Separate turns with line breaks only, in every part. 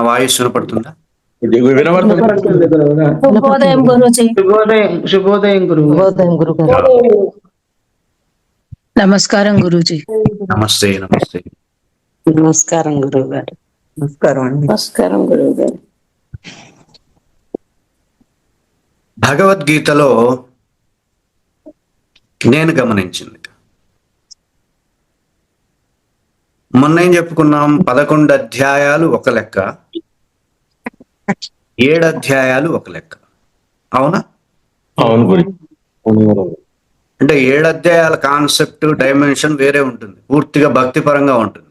నా వాయిస్ వినపడుతుందా
శుభోదయం గురుజీ.
శుభోదయం శుభోదయం గురువు.
శుభోదయం గురుగారు.
నమస్కారం గురుజీ.
నమస్తే నమస్తే.
నమస్కారం గురువు గారు
నమస్కారం అండి.
నమస్కారం గురువు గారు
భగవద్గీతలో నేను గమనించింది. మొన్న ఏం చెప్పుకున్నాం? పదకొండు అధ్యాయాలు ఒక లెక్క. ఏడు అధ్యాయాలు ఒక లెక్క. అవునా?
అవును
అంటే ఏడు అధ్యాయాల కాన్సెప్ట్ డైమెన్షన్ వేరే ఉంటుంది. పూర్తిగా భక్తి పరంగా ఉంటుంది.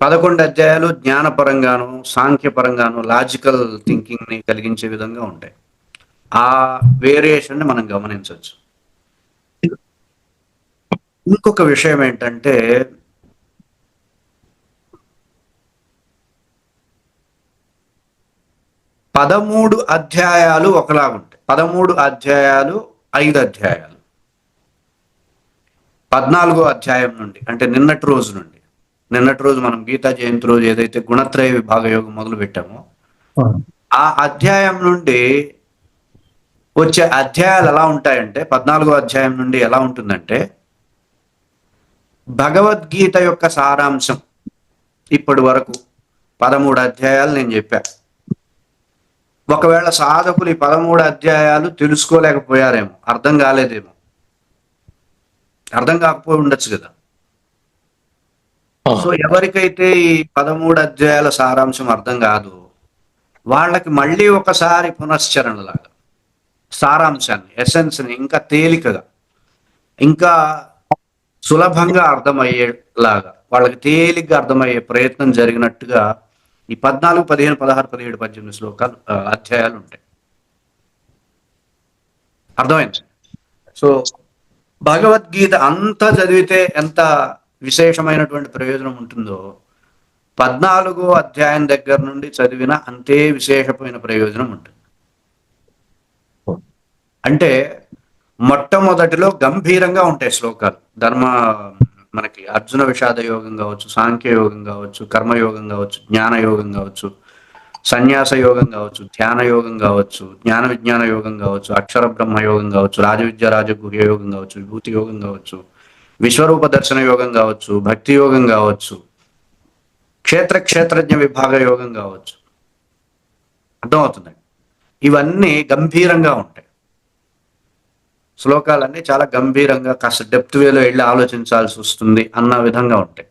పదకొండు అధ్యాయాలు జ్ఞానపరంగాను సాంఖ్యపరంగాను లాజికల్ థింకింగ్ని కలిగించే విధంగా ఉంటాయి. ఆ వేరియేషన్ని మనం గమనించవచ్చు. ఇంకొక విషయం ఏంటంటే పదమూడు అధ్యాయాలు ఒకలాగుంటాయి పదమూడు అధ్యాయాలు ఐదు అధ్యాయాలు. పద్నాలుగో అధ్యాయం నుండి అంటే నిన్నటి రోజు నుండి. నిన్నటి రోజు మనం గీతా జయంతి రోజు ఏదైతే గుణత్రయ విభాగ యోగం మొదలు పెట్టామో ఆ అధ్యాయం నుండి వచ్చే అధ్యాయాలు ఎలా ఉంటాయంటే పద్నాలుగో అధ్యాయం నుండి ఎలా ఉంటుందంటే భగవద్గీత యొక్క సారాంశం ఇప్పటి వరకు పదమూడు అధ్యాయాలు నేను చెప్పా. ఒకవేళ సాధకులు ఈ పదమూడు అధ్యాయాలు తెలుసుకోలేకపోయారేమో అర్థం కాలేదేమో. అర్థం కాకపోయి ఉండొచ్చు కదా. సో ఎవరికైతే ఈ పదమూడు అధ్యాయాల సారాంశం అర్థం కాదు వాళ్ళకి మళ్ళీ ఒకసారి పునశ్చరణ లాగా సారాంశాన్ని ఎసెన్స్ని ఇంకా తేలికగా ఇంకా సులభంగా అర్థమయ్యేలాగా వాళ్ళకి తేలిగ్గా అర్థమయ్యే ప్రయత్నం జరిగినట్టుగా ఈ పద్నాలుగు పదిహేను పదహారు పదిహేడు పద్దెనిమిది శ్లోకాలు అధ్యాయాలు ఉంటాయి. అర్థమైంది? సో భగవద్గీత అంతా చదివితే ఎంత విశేషమైనటువంటి ప్రయోజనం ఉంటుందో పద్నాలుగో అధ్యాయం దగ్గర నుండి చదివిన అంతే విశేషమైన ప్రయోజనం ఉంటుంది. అంటే మొట్టమొదటిలో గంభీరంగా ఉంటాయి శ్లోకాలు. ధర్మ మనకి అర్జున విషాద యోగం కావచ్చు సాంఖ్య యోగం కావచ్చు కర్మయోగం కావచ్చు జ్ఞాన యోగం కావచ్చు సన్యాస యోగం కావచ్చు ధ్యాన యోగం కావచ్చు జ్ఞాన విజ్ఞాన యోగం కావచ్చు అక్షర బ్రహ్మ యోగం కావచ్చు రాజవిద్య రాజగుహ్య యోగం కావచ్చు విభూతి యోగం కావచ్చు విశ్వరూప దర్శన యోగం కావచ్చు భక్తి యోగం కావచ్చు క్షేత్ర క్షేత్రజ్ఞ విభాగ యోగం కావచ్చు అర్థమవుతుంది ఇవన్నీ గంభీరంగా ఉంటాయి శ్లోకాలన్నీ చాలా గంభీరంగా కాస్త డెప్త్ వేలో వెళ్ళి ఆలోచించాల్సి వస్తుంది అన్న విధంగా ఉంటాయి.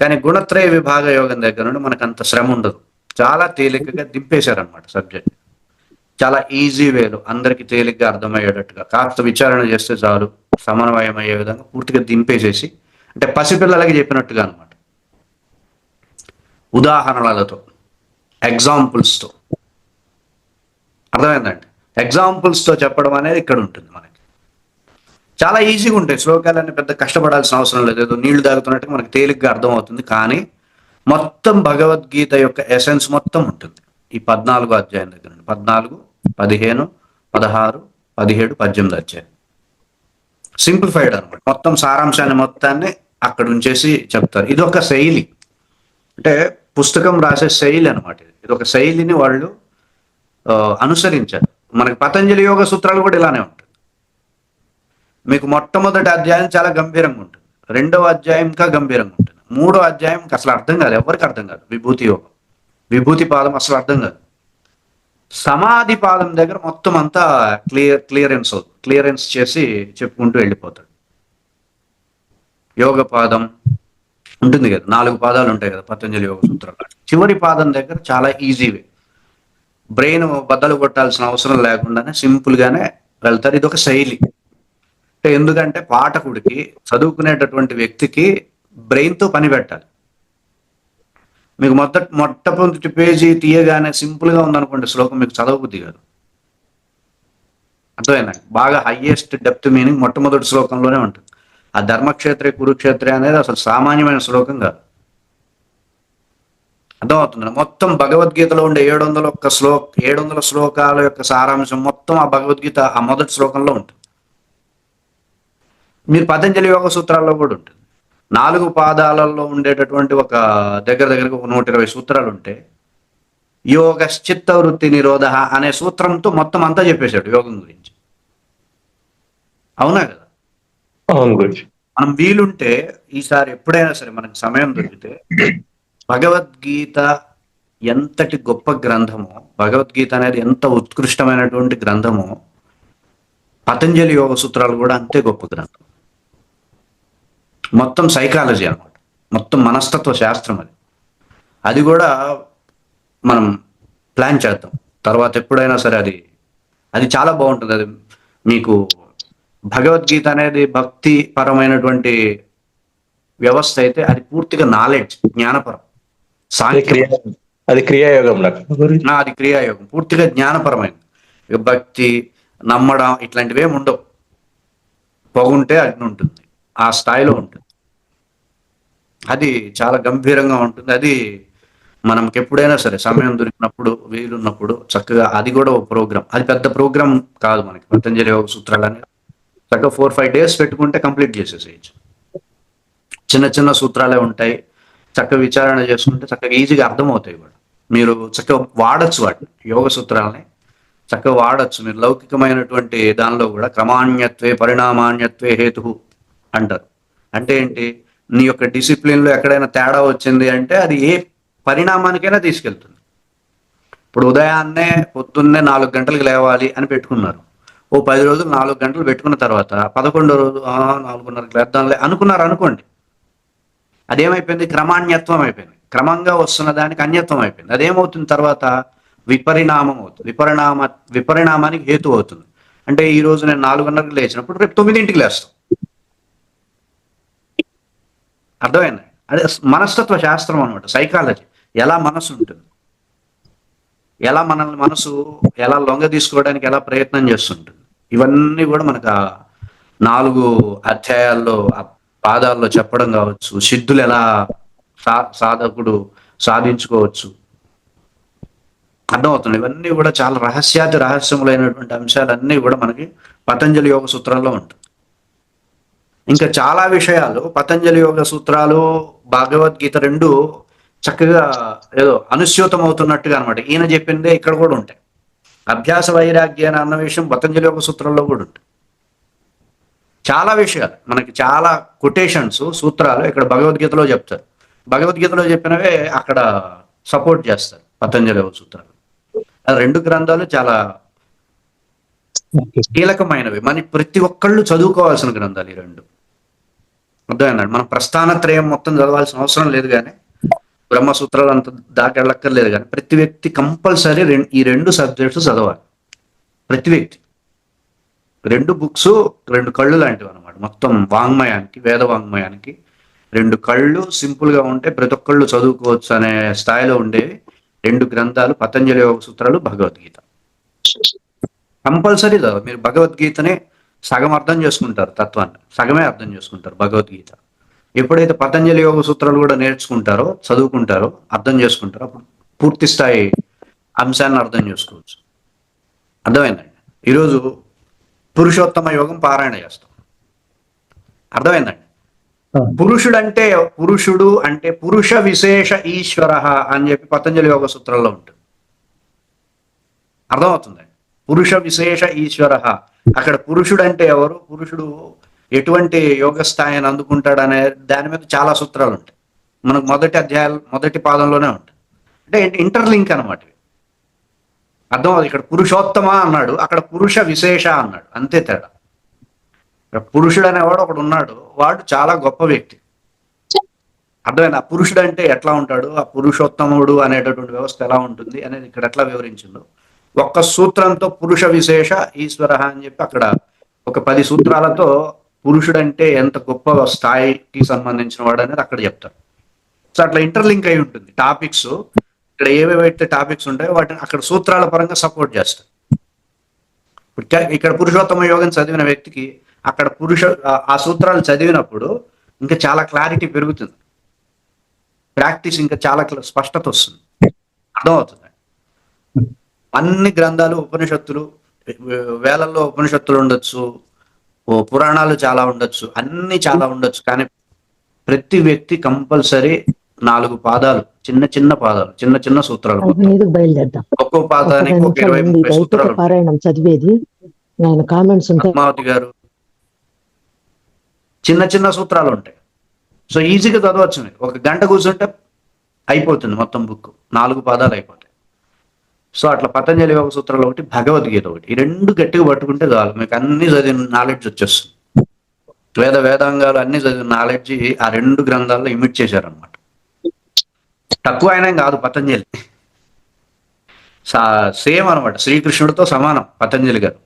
కానీ గుణత్రయ విభాగ యోగం దగ్గర నుండి మనకు అంత శ్రమ ఉండదు. చాలా తేలికగా దింపేశారనమాట సబ్జెక్ట్ చాలా ఈజీ వేలు అందరికి తేలిగ్గా అర్థమయ్యేటట్టుగా కాస్త విచారణ చేస్తే చాలు సమన్వయం అయ్యే విధంగా పూర్తిగా దింపేసేసి అంటే పసిపిల్లలకి చెప్పినట్టుగా అనమాట ఉదాహరణలతో ఎగ్జాంపుల్స్తో అర్థమైందండి? ఎగ్జాంపుల్స్తో చెప్పడం అనేది ఇక్కడ ఉంటుంది మనకి. చాలా ఈజీగా ఉంటాయి. శ్లోకాలన్నీ పెద్ద కష్టపడాల్సిన అవసరం లేదు. ఏదో నీళ్ళు తాగుతున్నట్టుగా మనకు తేలిగ్గా అర్థం అవుతుంది కానీ మొత్తం భగవద్గీత యొక్క ఎసెన్స్ మొత్తం ఉంటుంది. ఈ పద్నాలుగు అధ్యాయం దగ్గర నుండి. పద్నాలుగు పదిహేను పదహారు పదిహేడు పద్దెనిమిది అధ్యాయం. సింప్లిఫైడ్ అనమాట. మొత్తం సారాంశాన్ని మొత్తాన్ని అక్కడ ఉంచేసి చెప్తారు. ఇది ఒక శైలి. అంటే పుస్తకం రాసే శైలి అనమాట ఇది. ఇది ఒక శైలిని వాళ్ళు అనుసరించారు. మనకి పతంజలి యోగ సూత్రాలు కూడా ఇలానే ఉంటాయి. మీకు మొట్టమొదటి అధ్యాయం చాలా గంభీరంగా ఉంటుంది. రెండవ అధ్యాయం ఇంకా గంభీరంగా ఉంటుంది. మూడో అధ్యాయం అసలు అర్థం కాదు ఎవరికి అర్థం కాదు? విభూతి యోగం. విభూతి పాదం అసలు అర్థం కాదు. సమాధి పాదం దగ్గర మొత్తం అంతా క్లియర్ క్లియరెన్స్ అవుతుంది క్లియరెన్స్ చేసి చెప్పుకుంటూ వెళ్ళిపోతాడు. యోగ పాదం ఉంటుంది కదా. నాలుగు పాదాలు ఉంటాయి కదా పతంజలి యోగ సూత్రాలు. చివరి పాదం దగ్గర చాలా ఈజీ వే బ్రెయిన్ బద్దలు కొట్టాల్సిన అవసరం లేకుండానే సింపుల్గానే వెళ్తారు. ఇది ఒక శైలి. అంటే ఎందుకంటే పాఠకుడికి చదువుకునేటటువంటి వ్యక్తికి బ్రెయిన్తో పని పెట్టాలి. మీకు మొదట మొట్టమొదటి పేజీ తీయగానే సింపుల్గా ఉందనుకోండి శ్లోకం మీకు చదవబుద్ధి కాదు. అర్థమైనా బాగా హైయెస్ట్ డెప్త్ మీనింగ్ మొట్టమొదటి శ్లోకంలోనే ఉంటుంది. ఆ ధర్మక్షేత్రే కురుక్షేత్రే అనేది అసలు సామాన్యమైన శ్లోకం కాదు. అర్థమవుతుంది? మొత్తం భగవద్గీతలో ఉండే ఏడు వందల ఒక్క శ్లోక ఏడు వందల శ్లోకాల యొక్క సారాంశం మొత్తం ఆ భగవద్గీత ఆ మొదటి శ్లోకంలో ఉంటుంది. మీరు పతంజలి యోగ సూత్రాల్లో కూడా ఉంటుంది. నాలుగు పాదాలలో ఉండేటటువంటి ఒక దగ్గర దగ్గరకు ఒక నూట ఇరవై సూత్రాలు ఉంటే యోగశ్చిత్త వృత్తి నిరోధ అనే సూత్రంతో మొత్తం అంతా చెప్పేశాడు యోగం గురించి. అవునా కదా?
అవును గురుజీ.
మనం వీలుంటే ఈసారి ఎప్పుడైనా సరే మనకి సమయం దొరికితే భగవద్గీత ఎంతటి గొప్ప గ్రంథమో భగవద్గీత అనేది ఎంత ఉత్కృష్టమైనటువంటి గ్రంథమో పతంజలి యోగ సూత్రాలు కూడా అంతే గొప్ప గ్రంథం. మొత్తం సైకాలజీ అన్నమాట. మొత్తం మనస్తత్వ శాస్త్రం అది. అది కూడా మనం ప్లాన్ చేద్దాం. తర్వాత ఎప్పుడైనా సరే అది అది చాలా బాగుంటుంది. అది మీకు భగవద్గీత అనేది భక్తి పరమైనటువంటి వ్యవస్థ అయితే అది పూర్తిగా నాలెడ్జ్ జ్ఞానపరం. సాంఖ్యం.
అది క్రియాయోగం
అది క్రియాయోగం. పూర్తిగా జ్ఞానపరమైనది భక్తి నమ్మడం ఇట్లాంటివి ఏమి ఉండవు. పొగుంటే అగ్ని ఉంటుంది. ఆ స్థాయిలో ఉంటుంది. అది చాలా గంభీరంగా ఉంటుంది. అది మనకి ఎప్పుడైనా సరే సమయం దొరికినప్పుడు వీలున్నప్పుడు చక్కగా అది కూడా ఒక ప్రోగ్రామ్. అది పెద్ద ప్రోగ్రామ్ కాదు మనకి. పతంజలి యోగ సూత్రాలు అనేది చక్కగా ఫోర్ ఫైవ్ డేస్ పెట్టుకుంటే కంప్లీట్ చేసేసేయచ్చు. చిన్న చిన్న సూత్రాలే ఉంటాయి. చక్కగా విచారణ చేసుకుంటే చక్కగా ఈజీగా అర్థమవుతాయి కూడా. మీరు చక్కగా వాడచ్చు వాటిని. యోగ సూత్రాలని చక్కగా వాడచ్చు. మీరు లౌకికమైనటువంటి దానిలో కూడా క్రమాణ్యత్వే పరిణామాన్యత్వే హేతు అంటారు. అంటే ఏంటి? నీ యొక్క డిసిప్లిన్లో ఎక్కడైనా తేడా వచ్చింది అంటే అది ఏ పరిణామానికైనా తీసుకెళ్తుంది. ఇప్పుడు ఉదయాన్నే పొద్దున్నే నాలుగు గంటలకు లేవాలి అని పెట్టుకున్నారు. ఓ పది రోజులు నాలుగు గంటలు పెట్టుకున్న తర్వాత పదకొండో రోజు "ఆ, నాలుగున్నరకు లేద్దాంలే అనుకున్నారు అనుకోండి. అదేమైపోయింది? క్రమాన్యత్వం అయిపోయింది. క్రమంగా వస్తున్న దానికి అన్యత్వం అయిపోయింది. అదేమవుతుంది తర్వాత? విపరిణామం అవుతుంది. విపరిణామ విపరిణామానికి హేతు అవుతుంది. అంటే ఈ రోజు నేను నాలుగున్నరకు లేచినప్పుడు రేపు తొమ్మిదింటికి లేస్తాం. అర్థమైంది? అదే మనస్తత్వ శాస్త్రం అనమాట సైకాలజీ ఎలా మనసు ఉంటుంది? ఎలా మనల్ని మనసు ఎలా లొంగ తీసుకోవడానికి ఎలా ప్రయత్నం చేస్తుంటుంది? ఇవన్నీ కూడా మనకు ఆ నాలుగు అధ్యాయాల్లో ఆ పాదాల్లో చెప్పడం కావచ్చు సిద్ధులు ఎలా సా సాధకుడు సాధించుకోవచ్చు. అర్థమవుతుంది? ఇవన్నీ కూడా చాలా రహస్యాతి రహస్యములైనటువంటి అంశాలన్నీ కూడా మనకి పతంజలి యోగ సూత్రాల్లో ఉంటుంది ఇంకా చాలా విషయాలు. పతంజలి యోగ సూత్రాలు భగవద్గీత రెండు చక్కగా ఏదో అనుస్యూతం అవుతున్నట్టుగా అనమాట ఈయన చెప్పిందే ఇక్కడ కూడా ఉంటాయి. అభ్యాస వైరాగ్యాన్ని అన్న విషయం పతంజలి యోగ సూత్రంలో కూడా ఉంటుంది చాలా విషయాలు. మనకి చాలా కొటేషన్స్ సూత్రాలు ఇక్కడ భగవద్గీతలో చెప్తారు. భగవద్గీతలో చెప్పినవే అక్కడ సపోర్ట్ చేస్తారు పతంజలి యోగ సూత్రాలు. రెండు గ్రంథాలు చాలా కీలకమైనవి. మన ప్రతి ఒక్కళ్ళు చదువుకోవాల్సిన గ్రంథాలు ఈ రెండు. అర్థమైందండి మనం ప్రస్థానత్రయం మొత్తం చదవాల్సిన అవసరం లేదు కానీ బ్రహ్మసూత్రాలు అంత దాకెళ్ళక్కర్లేదు కానీ ప్రతి వ్యక్తి కంపల్సరీ ఈ రెండు సబ్జెక్ట్స్ చదవాలి. ప్రతి వ్యక్తి. రెండు బుక్స్ రెండు కళ్ళు లాంటివి అనమాట మొత్తం వాంగ్మయానికి వేద వాంగ్మయానికి రెండు కళ్ళు సింపుల్గా ఉంటే ప్రతి ఒక్కళ్ళు చదువుకోవచ్చు అనే స్థాయిలో ఉండేవి రెండు గ్రంథాలు పతంజలి యోగ సూత్రాలు భగవద్గీత. కంపల్సరీ చదవాలి. మీరు భగవద్గీతనే సగం అర్థం చేసుకుంటారు తత్వాన్ని. సగమే అర్థం చేసుకుంటారు భగవద్గీత. ఎప్పుడైతే పతంజలి యోగ సూత్రాలు కూడా నేర్చుకుంటారో చదువుకుంటారో అర్థం చేసుకుంటారో. అప్పుడు పూర్తి స్థాయి అంశాన్ని అర్థం చేసుకోవచ్చు. అర్థమైందండి? ఈరోజు పురుషోత్తమ యోగం పారాయణ చేస్తాం. అర్థమైందండి? పురుషుడు అంటే పురుషుడు అంటే పురుష విశేష ఈశ్వర అని చెప్పి పతంజలి యోగ సూత్రంలో ఉంటుంది. అర్థమవుతుందండి? పురుష విశేష ఈశ్వర. అక్కడ పురుషుడు అంటే ఎవరు? పురుషుడు ఎటువంటి యోగ స్థాయిని అందుకుంటాడు అనే దాని మీద చాలా సూత్రాలు ఉంటాయి. మనకు మొదటి అధ్యాయాలు మొదటి పాదంలోనే ఉంటాయి. అంటే ఇంటర్లింక్ అనమాట అర్థం అవుతుంది ఇక్కడ పురుషోత్తమ అన్నాడు అక్కడ పురుష విశేష అన్నాడు. అంతే తేడా. ఇక్కడ పురుషుడు అనేవాడు ఒకడు ఉన్నాడు. వాడు చాలా గొప్ప వ్యక్తి. అర్థమైంది? ఆ పురుషుడు అంటే ఎట్లా ఉంటాడు? ఆ పురుషోత్తముడు అనేటటువంటి వ్యవస్థ ఎలా ఉంటుంది అనేది ఇక్కడ ఎట్లా వివరించిందో. ఒక్క సూత్రంతో పురుష విశేష ఈశ్వర అని చెప్పి అక్కడ ఒక పది సూత్రాలతో పురుషుడంటే ఎంత గొప్ప స్థాయికి సంబంధించిన వాడు అనేది అక్కడ చెప్తారు. సో అట్లా ఇంటర్లింక్ అయి ఉంటుంది. టాపిక్స్ ఇక్కడ ఏవేవైతే టాపిక్స్ ఉంటాయో వాటిని అక్కడ సూత్రాల పరంగా సపోర్ట్ చేస్తారు. ఇప్పుడు ఇక్కడ పురుషోత్తమ యోగం చదివిన వ్యక్తికి అక్కడ పురుష ఆ- సూత్రాలు చదివినప్పుడు ఇంకా చాలా క్లారిటీ పెరుగుతుంది. ప్రాక్టీస్ ఇంకా చాలా స్పష్టత వస్తుంది. అర్థమవుతుంది? అన్ని గ్రంథాలు ఉపనిషత్తులు వేలల్లో ఉపనిషత్తులు ఉండొచ్చు పురాణాలు చాలా ఉండొచ్చు అన్ని చాలా ఉండొచ్చు. కానీ ప్రతి వ్యక్తి కంపల్సరీ నాలుగు పాదాలు చిన్న చిన్న పాదాలు చిన్న చిన్న సూత్రాలు ఒక్కో
ఒక
పాదానికి
పది
ఒక ఇరవై ముప్పై సూత్రాలు.
పారాయణం చదివేది. ఆయన కామెంట్స్
పద్మావతి గారు చిన్న చిన్న సూత్రాలు ఉంటాయి. సో ఈజీగా చదవచ్చు ఒక గంట కూర్చుంటే అయిపోతుంది మొత్తం బుక్ నాలుగు పాదాలు అయిపోతాయి. సో అట్లా పతంజలి యోగ సూత్రాలు ఒకటి భగవద్గీత ఒకటి. ఈ రెండు గట్టిగా పట్టుకుంటే చాలు. మీకు అన్ని చదివిన నాలెడ్జ్ వచ్చేస్తుంది. వేద వేదాంగాలు అన్ని చదివిన నాలెడ్జ్ ఆ రెండు గ్రంథాల్లో ఇమిట్ చేశారనమాట తక్కువ అయినా కాదు పతంజలి. సేమ్ అనమాట శ్రీకృష్ణుడితో సమానం పతంజలి గారు.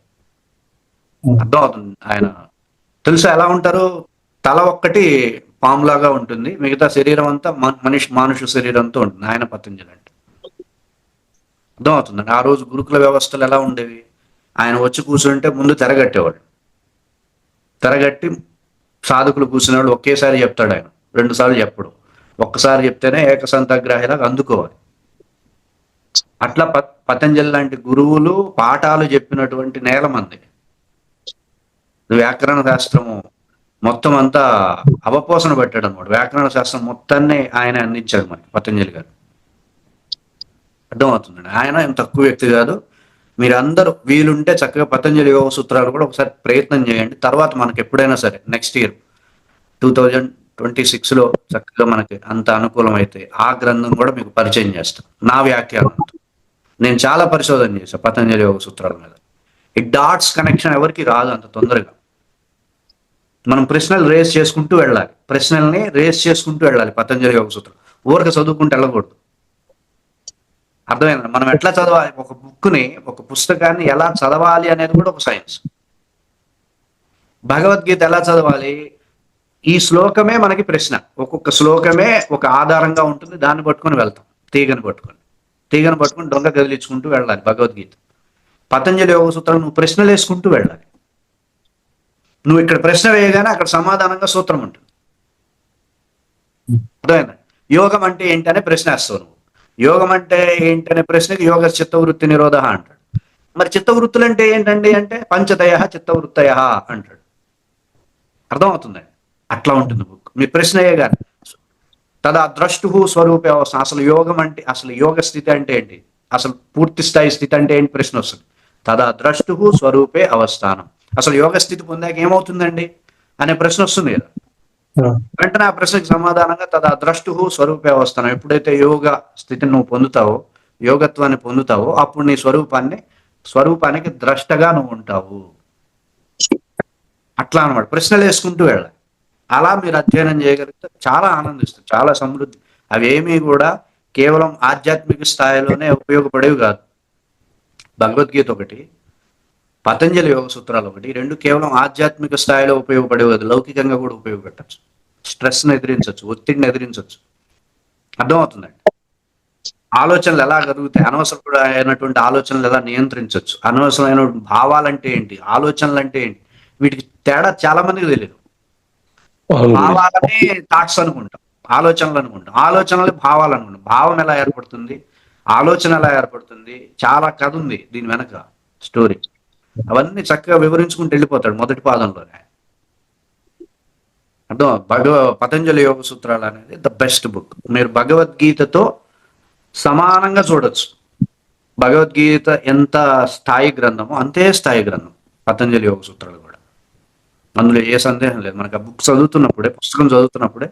అర్థం అవుతుంది ఆయన తెలుసా ఎలా ఉంటారు? తల ఒక్కటి పాములాగా ఉంటుంది. మిగతా శరీరం అంతా మనిషి మానుష శరీరంతో ఉంటుంది. ఆయన పతంజలి అర్థమవుతుందండి ఆ రోజు గురుకుల వ్యవస్థలు ఎలా ఉండేవి? ఆయన వచ్చి కూర్చుంటే ముందు తెరగట్టేవాడు. తెరగట్టి సాధకులు కూర్చునేవాడు ఒకేసారి చెప్తాడు ఆయన. రెండు సార్లు చెప్పడు. ఒక్కసారి చెప్తేనే ఏకసంతగ్రాహిలాగా అందుకోవాలి. అట్లా ప- పతంజలి లాంటి గురువులు పాఠాలు చెప్పినటువంటి నేల మంది వ్యాకరణ శాస్త్రము. మొత్తం అంతా అవపోసన పెట్టాడు అనమాట వ్యాకరణ శాస్త్రం మొత్తాన్ని ఆయన అందించాడు మనకి పతంజలి గారు. అర్థమవుతుందండి. ఆయన ఏం తక్కువ వ్యక్తి కాదు. మీరందరూ వీలుంటే చక్కగా పతంజలి యోగ సూత్రాలు కూడా ఒకసారి ప్రయత్నం చేయండి. తర్వాత మనకి ఎప్పుడైనా సరే next year two thousand twenty సిక్స్లో చక్కగా మనకి అంత అనుకూలం అయితే ఆ గ్రంథం కూడా మీకు పరిచయం చేస్తాను నా వ్యాఖ్యానంతో నేను చాలా పరిశోధన చేశాను పతంజలి యోగ సూత్రాల మీద. ఈ డాట్స్ కనెక్షన్ ఎవరికి రాదు అంత తొందరగా. మనం ప్రశ్నలు రేస్ చేసుకుంటూ వెళ్ళాలి. ప్రశ్నల్ని రేస్ చేసుకుంటూ వెళ్ళాలి పతంజలి యోగ సూత్రం. ఊరిక చదువుకుంటూ వెళ్ళకూడదు. అర్థమైంది మనం ఎట్లా చదవాలి? ఒక బుక్ని ఒక పుస్తకాన్ని ఎలా చదవాలి అనేది కూడా ఒక సైన్స్. భగవద్గీత ఎలా చదవాలి? ఈ శ్లోకమే మనకి ప్రశ్న. ఒక్కొక్క శ్లోకమే ఒక ఆధారంగా ఉంటుంది. దాన్ని పట్టుకొని వెళ్తాం. తీగని పట్టుకొని. తీగను పట్టుకొని దొంగ కదిలించుకుంటూ వెళ్ళాలి భగవద్గీత. పతంజలి యోగ సూత్రం నువ్వు ప్రశ్నలు వేసుకుంటూ వెళ్ళాలి. నువ్వు ఇక్కడ ప్రశ్న వేయగానే అక్కడ సమాధానంగా సూత్రం ఉంటుంది. అర్థమైందా? యోగం అంటే ఏంటనే ప్రశ్న వేస్తావు నువ్వు. యోగం అంటే ఏంటనే ప్రశ్నకి యోగ చిత్తవృత్తి నిరోధ అంటాడు. మరి చిత్తవృత్తులు అంటే ఏంటండి అంటే పంచదయ చిత్తవృత్తయ అంటాడు. అర్థమవుతుంది? అట్లా ఉంటుంది బుక్. మీ ప్రశ్న గారు? తదా ద్రష్టు స్వరూపే అవసరం అసలు యోగం అంటే అసలు యోగ స్థితి అంటే ఏంటి? అసలు పూర్తి స్థాయి స్థితి అంటే ఏంటి ప్రశ్న వస్తుంది. తదా ద్రష్టు స్వరూపే అవస్థానం. అసలు యోగ స్థితి పొందాక ఏమవుతుందండి? అనే ప్రశ్న వస్తుంది కదా. వెంటనే ఆ ప్రశ్నకి సమాధానంగా తదా ద్రష్టు స్వరూపే అవస్థానం. ఎప్పుడైతే యోగ స్థితిని నువ్వు పొందుతావో యోగత్వాన్ని పొందుతావో అప్పుడు నీ స్వరూపాన్ని స్వరూపానికి ద్రష్టగా నువ్వు ఉంటావు. అట్లా అనమాట ప్రశ్నలు వేసుకుంటూ వెళ్ళాలి. అలా మీరు అధ్యయనం చేయగలిగితే చాలా ఆనందిస్తుంది చాలా సమృద్ధి. అవేమీ కూడా కేవలం ఆధ్యాత్మిక స్థాయిలోనే ఉపయోగపడేవి కాదు. భగవద్గీత ఒకటి పతంజలి యోగ సూత్రాలు ఒకటి. రెండు కేవలం ఆధ్యాత్మిక స్థాయిలో ఉపయోగపడేవి కాదు. లౌకికంగా కూడా ఉపయోగపెట్టచ్చు స్ట్రెస్ని ఎదిరించవచ్చు ఒత్తిడిని ఎదిరించవచ్చు అర్థమవుతుందండి? ఆలోచనలు ఎలా కలుగుతాయి అనవసరమైనటువంటి ఆలోచనలు ఎలా నియంత్రించవచ్చు అనవసరమైన భావాలంటే ఏంటి? ఆలోచనలు అంటే ఏంటి? వీటికి తేడా చాలా మందికి తెలియదు. భావాలని థాట్స్ అనుకుంటాం. ఆలోచనలు అనుకుంటాం. ఆలోచనలు భావాలు అనుకుంటాం. భావం ఎలా ఏర్పడుతుంది? ఆలోచన ఎలా ఏర్పడుతుంది? చాలా కథ ఉంది దీని వెనక. స్టోరీ. అవన్నీ చక్కగా వివరించుకుంటూ వెళ్ళిపోతాడు మొదటి పాదంలోనే. అర్థం భగవ పతంజలి యోగ సూత్రాలు అనేది ద బెస్ట్ బుక్. మీరు భగవద్గీతతో సమానంగా చూడొచ్చు. భగవద్గీత ఎంత స్థాయి గ్రంథమో అంతే స్థాయి గ్రంథం పతంజలి యోగ సూత్రాలు కూడా. అందులో ఏ సందేహం లేదు. మనకు ఆ బుక్ చదువుతున్నప్పుడే పుస్తకం చదువుతున్నప్పుడే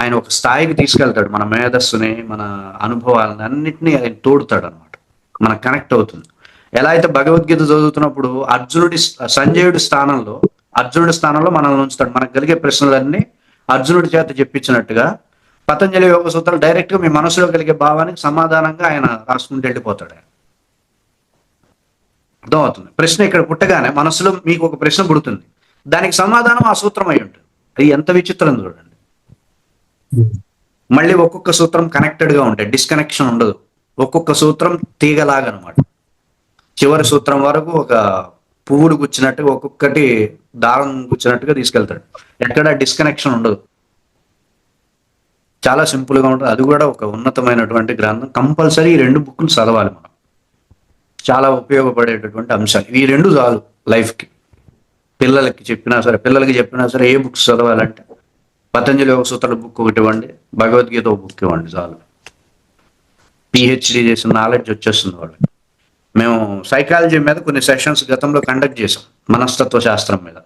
ఆయన ఒక స్థాయికి తీసుకెళ్తాడు. మన మేధస్సుని మన అనుభవాలని అన్నింటినీ ఆయన తోడుతాడు అనమాట మనకు కనెక్ట్ అవుతుంది. ఎలా అయితే భగవద్గీత చదువుతున్నప్పుడు అర్జునుడి సంజయుడి స్థానంలో అర్జునుడి స్థానంలో మనల్ని ఉంచుతాడు. మనకు కలిగే ప్రశ్నలన్నీ అర్జునుడి చేత చెప్పించినట్టుగా పతంజలి యోగ సూత్రాలు డైరెక్ట్గా మీ మనసులో కలిగే భావానికి సమాధానంగా ఆయన రాసుకుంటూ వెళ్ళిపోతాడు ఆయన. అర్థమవుతుంది? ప్రశ్న ఇక్కడ పుట్టగానే మనసులో మీకు ఒక ప్రశ్న పుడుతుంది. దానికి సమాధానం ఆ సూత్రం అయి ఉంటుంది. అది ఎంత విచిత్రం చూడండి. మళ్ళీ ఒక్కొక్క సూత్రం కనెక్టెడ్గా ఉంటాయి. డిస్కనెక్షన్ ఉండదు. ఒక్కొక్క సూత్రం తీగలాగా అనమాట చివరి సూత్రం వరకు ఒక పువ్వుడు గుచ్చినట్టుగా ఒక్కొక్కటి దారం గుచ్చినట్టుగా తీసుకెళ్తాడు. ఎక్కడ డిస్కనెక్షన్ ఉండదు. చాలా సింపుల్గా ఉంటుంది. అది కూడా ఒక ఉన్నతమైనటువంటి గ్రంథం. కంపల్సరీ ఈ రెండు బుక్లు చదవాలి మనం. చాలా ఉపయోగపడేటటువంటి అంశాలు. ఈ రెండు చాలు లైఫ్కి పిల్లలకి చెప్పినా సరే పిల్లలకి చెప్పినా సరే ఏ బుక్స్ చదవాలంటే పతంజలి యోగ సూత్రాల బుక్ ఒకటి ఇవ్వండి భగవద్గీత ఒక బుక్ ఇవ్వండి చాలు. పిహెచ్డి చేసిన నాలెడ్జ్ వచ్చేస్తుంది వాళ్ళకి. మేము సైకాలజీ మీద కొన్ని సెషన్స్ గతంలో కండక్ట్ చేసాం మనస్తత్వ శాస్త్రం మీద.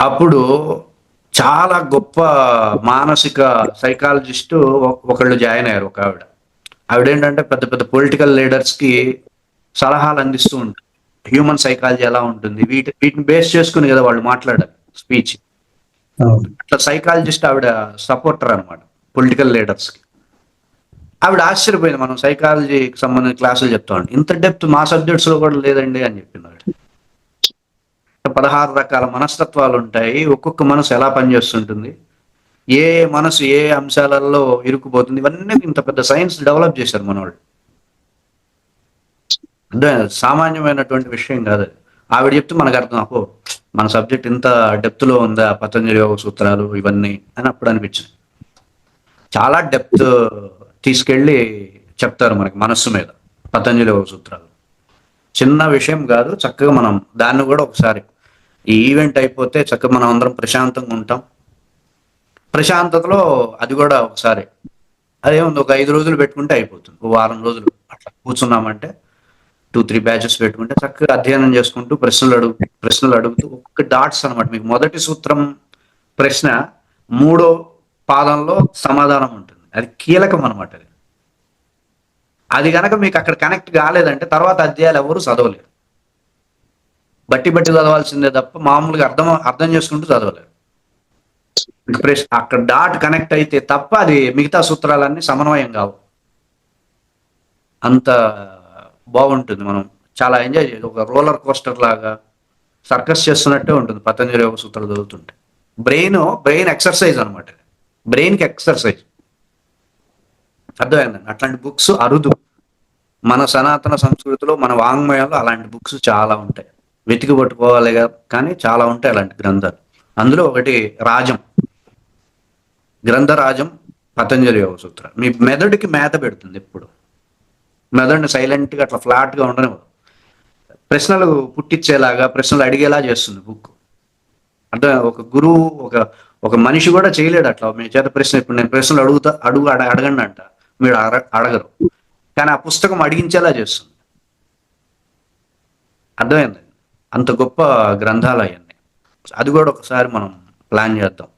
అప్పుడు చాలా గొప్ప మానసిక సైకాలజిస్టు ఒకళ్ళు జాయిన్ అయ్యారు ఒక ఆవిడ. ఆవిడ ఏంటంటే పెద్ద పెద్ద పొలిటికల్ లీడర్స్కి సలహాలు అందిస్తూ ఉంటారు. హ్యూమన్ సైకాలజీ ఎలా ఉంటుంది? వీటి వీటిని బేస్ చేసుకుని కదా వాళ్ళు మాట్లాడారు స్పీచ్ అట్లా సైకాలజిస్ట్ ఆవిడ సపోర్టర్ అనమాట పొలిటికల్ లీడర్స్కి ఆవిడ ఆశ్చర్యపోయింది. మనం సైకాలజీకి సంబంధించిన క్లాసులు చెప్తామండి. ఇంత డెప్త్ మా సబ్జెక్ట్స్లో కూడా లేదండి అని చెప్పింది ఆవిడ. పదహారు రకాల మనస్తత్వాలు ఉంటాయి. ఒక్కొక్క మనసు ఎలా పనిచేస్తుంటుంది? ఏ మనసు ఏ అంశాలలో ఇరుక్కుపోతుంది? ఇవన్నీ ఇంత పెద్ద సైన్స్ డెవలప్ చేశారు మనవాళ్ళు అంటే సామాన్యమైనటువంటి విషయం కాదు. ఆవిడ చెప్తే మనకు అర్థం అపో మన సబ్జెక్ట్ ఇంత డెప్త్లో ఉందా? పతంజలి యోగ సూత్రాలు ఇవన్నీ అని అప్పుడు అనిపించింది. చాలా డెప్త్ తీసుకెళ్ళి చెప్తారు మనకి మనస్సు మీద పతంజలి సూత్రాలు. చిన్న విషయం కాదు చక్కగా మనం దాన్ని కూడా ఒకసారి ఈ ఈవెంట్ అయిపోతే చక్కగా మనం అందరం ప్రశాంతంగా ఉంటాం. ప్రశాంతతలో అది కూడా ఒకసారి అదేముంది ఒక ఐదు రోజులు పెట్టుకుంటే అయిపోతుంది ఒక వారం రోజులు అట్లా కూర్చున్నామంటే టూ త్రీ బ్యాచెస్ పెట్టుకుంటే చక్కగా అధ్యయనం చేసుకుంటూ ప్రశ్నలు అడుగు ప్రశ్నలు అడుగుతూ ఒక్క డాట్స్ అన్నమాట. మీకు మొదటి సూత్రం ప్రశ్న మూడో పాదంలో సమాధానం ఉంటుంది. అది కీలకం అనమాట అది. అది కనుక మీకు అక్కడ కనెక్ట్ కాలేదంటే తర్వాత అధ్యాయాలు ఎవరు చదవలేరు. బట్టి బట్టి చదవాల్సిందే తప్ప మామూలుగా అర్థం అర్థం చేసుకుంటూ చదవలేరు. ప్రశ్న అక్కడ డాట్ కనెక్ట్ అయితే తప్ప అది మిగతా సూత్రాలన్నీ సమన్వయం కావు. అంత బాగుంటుంది మనం. చాలా ఎంజాయ్ చేయాలి ఒక రోలర్ కోస్టర్ లాగా సర్కస్ చేస్తున్నట్టే ఉంటుంది పతంజలి యోగ సూత్రాలు చదువుతుంటే. బ్రెయిన్ బ్రెయిన్ ఎక్సర్సైజ్ అనమాట బ్రెయిన్కి ఎక్సర్సైజ్ అర్థమైందండి అట్లాంటి బుక్స్ అరుదు. మన సనాతన సంస్కృతిలో మన వాంగ్మయంలో అలాంటి బుక్స్ చాలా ఉంటాయి. వెతికి పట్టుకోవాలి కానీ చాలా ఉంటాయి అలాంటి గ్రంథాలు. అందులో ఒకటి రాజం. గ్రంథరాజం పతంజలి యోగ సూత్ర. మీ మెదడుకి మేత పెడుతుంది ఎప్పుడు. మెదడుని సైలెంట్గా అట్లా ఫ్లాట్గా ఉండనివ్వదు. ప్రశ్నలు పుట్టించేలాగా ప్రశ్నలు అడిగేలా చేస్తుంది బుక్ అంటే ఒక గురువు ఒక ఒక మనిషి కూడా చేయలేడు అట్లా. మీ చేత ప్రశ్న ఇప్పుడు నేను ప్రశ్నలు అడుగుతా అడుగు అడగండి అంట. మీరు అడగరు. కానీ ఆ పుస్తకం అడిగించేలా చేస్తుంది. అర్థమైంది? అంత గొప్ప గ్రంథాలు అవన్నీ అది కూడా ఒకసారి మనం ప్లాన్ చేద్దాం.